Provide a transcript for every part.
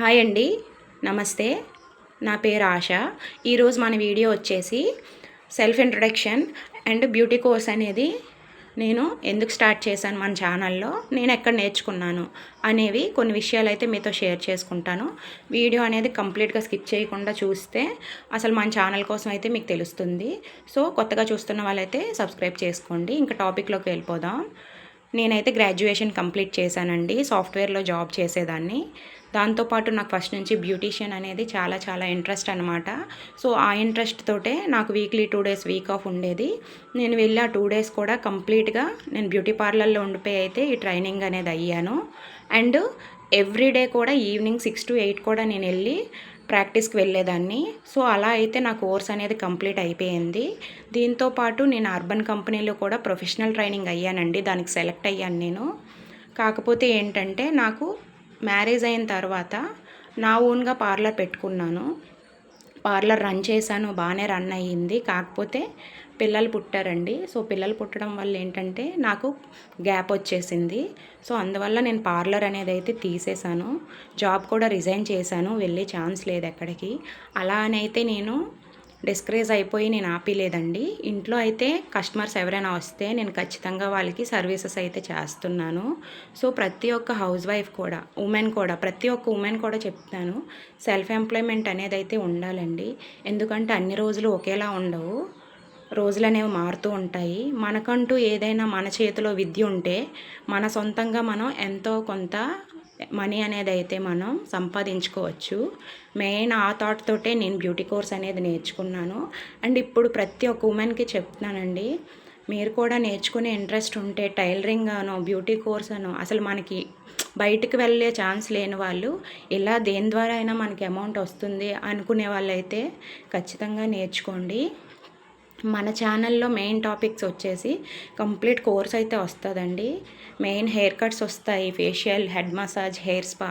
Hi అండి. నమస్తే. నా పేరు ఆశ. ఈరోజు మన వీడియో వచ్చేసి self introduction and beauty course అనేది నేను ఎందుకు స్టార్ట్ చేశాను మన ఛానల్లో నేను ఎక్కడ నేర్చుకున్నాను అనేవి కొన్ని విషయాలు అయితే మీతో షేర్ చేసుకుంటాను. వీడియో అనేది కంప్లీట్గా స్కిప్ చేయకుండా చూస్తే అసలు మన ఛానల్ కోసం అయితే మీకు తెలుస్తుంది. సో కొత్తగా చూస్తున్న వాళ్ళైతే సబ్స్క్రైబ్ చేసుకోండి. ఇంకా టాపిక్లోకి వెళ్ళిపోదాం. నేనైతే గ్రాడ్యుయేషన్ కంప్లీట్ చేశానండి సాఫ్ట్వేర్లో జాబ్ చేసేదాన్ని. దాంతోపాటు నాకు ఫస్ట్ నుంచి బ్యూటీషియన్ అనేది చాలా చాలా ఇంట్రెస్ట్ అనమాట సో ఆ ఇంట్రెస్ట్ తోటే నాకు weekly two days week off ఉండేది. నేను వెళ్ళి ఆ టూ డేస్ కూడా కంప్లీట్గా నేను బ్యూటీ పార్లర్లో ఉండిపోయి అయితే ఈ ట్రైనింగ్ అనేది అయ్యాను. అండ్ ఎవ్రీడే కూడా ఈవినింగ్ సిక్స్ టు ఎయిట్ కూడా నేను వెళ్ళి ప్రాక్టీస్కి వెళ్ళేదాన్ని. సో అలా అయితే నా కోర్స్ అనేది కంప్లీట్ అయిపోయింది. దీంతో పాటు నేను అర్బన్ కంపెనీలో కూడా ప్రొఫెషనల్ ట్రైనింగ్ అయ్యానండి. దానికి సెలెక్ట్ అయ్యాను నేను. కాకపోతే ఏంటంటే నాకు మ్యారేజ్ అయిన తర్వాత నా ఓన్గా పార్లర్ పెట్టుకున్నాను. పార్లర్ రన్ చేశాను బాగానే రన్ అయ్యింది. కాకపోతే పిల్లలు పుట్టారండి. సో పిల్లలు పుట్టడం వల్ల ఏంటంటే నాకు గ్యాప్ వచ్చేసింది. సో అందువల్ల నేను పార్లర్ అనేది అయితే తీసేశాను. జాబ్ కూడా రిజైన్ చేశాను. వెళ్ళే ఛాన్స్ లేదు ఎక్కడికి. అలా అని అయితే నేను డిస్కరేజ్ అయిపోయి నేను ఆపిలేదండి ఇంట్లో అయితే కస్టమర్స్ ఎవరైనా వస్తే నేను ఖచ్చితంగా వాళ్ళకి సర్వీసెస్ అయితే చేస్తున్నాను. సో ప్రతి ఒక్క హౌస్ వైఫ్ కూడా ఉమెన్ కూడా ప్రతి ఒక్క ఉమెన్ కూడా చెప్తాను సెల్ఫ్ ఎంప్లాయ్మెంట్ అనేది అయితే ఉండాలండి. ఎందుకంటే అన్ని రోజులు ఒకేలా ఉండవు. రోజులు అనేవి మారుతూ ఉంటాయి. మనకంటూ ఏదైనా మన చేతిలో విద్య ఉంటే మన సొంతంగా మనం ఎంతో కొంత మనీ అనేది అయితే మనం సంపాదించుకోవచ్చు. మెయిన్ ఆ థాట్ తోటే నేను బ్యూటీ కోర్స్ అనేది నేర్చుకున్నాను. అండ్ ఇప్పుడు ప్రతి ఒక్క ఉమెన్కి చెప్తున్నానండి మీరు కూడా నేర్చుకునే ఇంట్రెస్ట్ ఉంటే టైలరింగ్ అను బ్యూటీ కోర్స్ అను అసలు మనకి బయటకు వెళ్ళే ఛాన్స్ లేని వాళ్ళు ఇలా దేని ద్వారా అయినా మనకి అమౌంట్ వస్తుంది అనుకునే వాళ్ళైతే ఖచ్చితంగా నేర్చుకోండి. మన ఛానల్లో మెయిన్ టాపిక్స్ వచ్చేసి కంప్లీట్ కోర్స్ అయితే వస్తుందండి. మెయిన్ హెయిర్ కట్స్ వస్తాయి facial head massage hair spa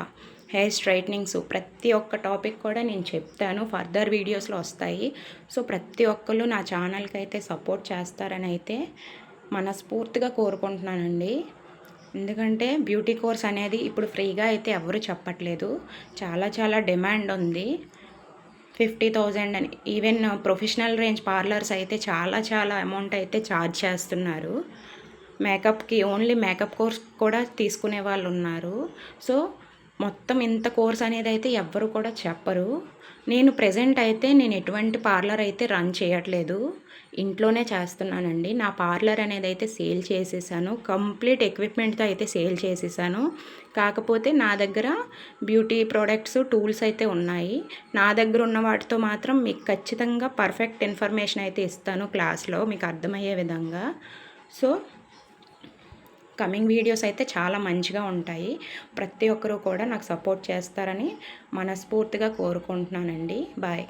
hair straightenings ప్రతి ఒక్క టాపిక్ కూడా నేను చెప్తాను. ఫర్దర్ వీడియోస్లో వస్తాయి. సో ప్రతి ఒక్కరు నా ఛానల్కి అయితే సపోర్ట్ చేస్తారని అయితే మనస్ఫూర్తిగా కోరుకుంటున్నానండి. ఎందుకంటే బ్యూటీ కోర్స్ అనేది ఇప్పుడు ఫ్రీగా అయితే ఎవరు చెప్పట్లేదు. చాలా చాలా డిమాండ్ ఉంది. ఫిఫ్టీ థౌజండ్ అని. ఈవెన్ ప్రొఫెషనల్ రేంజ్ పార్లర్స్ అయితే చాలా చాలా అమౌంట్ అయితే ఛార్జ్ చేస్తున్నారు. మేకప్కి ఓన్లీ మేకప్ కోర్స్ కూడా తీసుకునే వాళ్ళు ఉన్నారు. సో మొత్తం ఇంత కోర్స్ అనేది అయితే ఎవ్వరు కూడా చెప్పరు. నేను ప్రజెంట్ అయితే నేను ఎటువంటి పార్లర్ అయితే రన్ చేయట్లేదు. ఇంట్లోనే చేస్తున్నానండి. నా పార్లర్ అనేది అయితే సేల్ చేసేసాను. కంప్లీట్ ఎక్విప్మెంట్తో అయితే సేల్ చేసేసాను. కాకపోతే నా దగ్గర బ్యూటీ ప్రోడక్ట్స్ టూల్స్ అయితే ఉన్నాయి. నా దగ్గర ఉన్న వాటితో మాత్రం మీకు ఖచ్చితంగా పర్ఫెక్ట్ ఇన్ఫర్మేషన్ అయితే ఇస్తాను క్లాస్లో. మీకు అర్థమయ్యే విధంగా. సో కమింగ్ వీడియోస్ అయితే చాలా మంచిగా ఉంటాయి. ప్రతి ఒక్కరూ కూడా నాకు సపోర్ట్ చేస్తారని మనస్ఫూర్తిగా కోరుకుంటున్నానండి. బాయ్.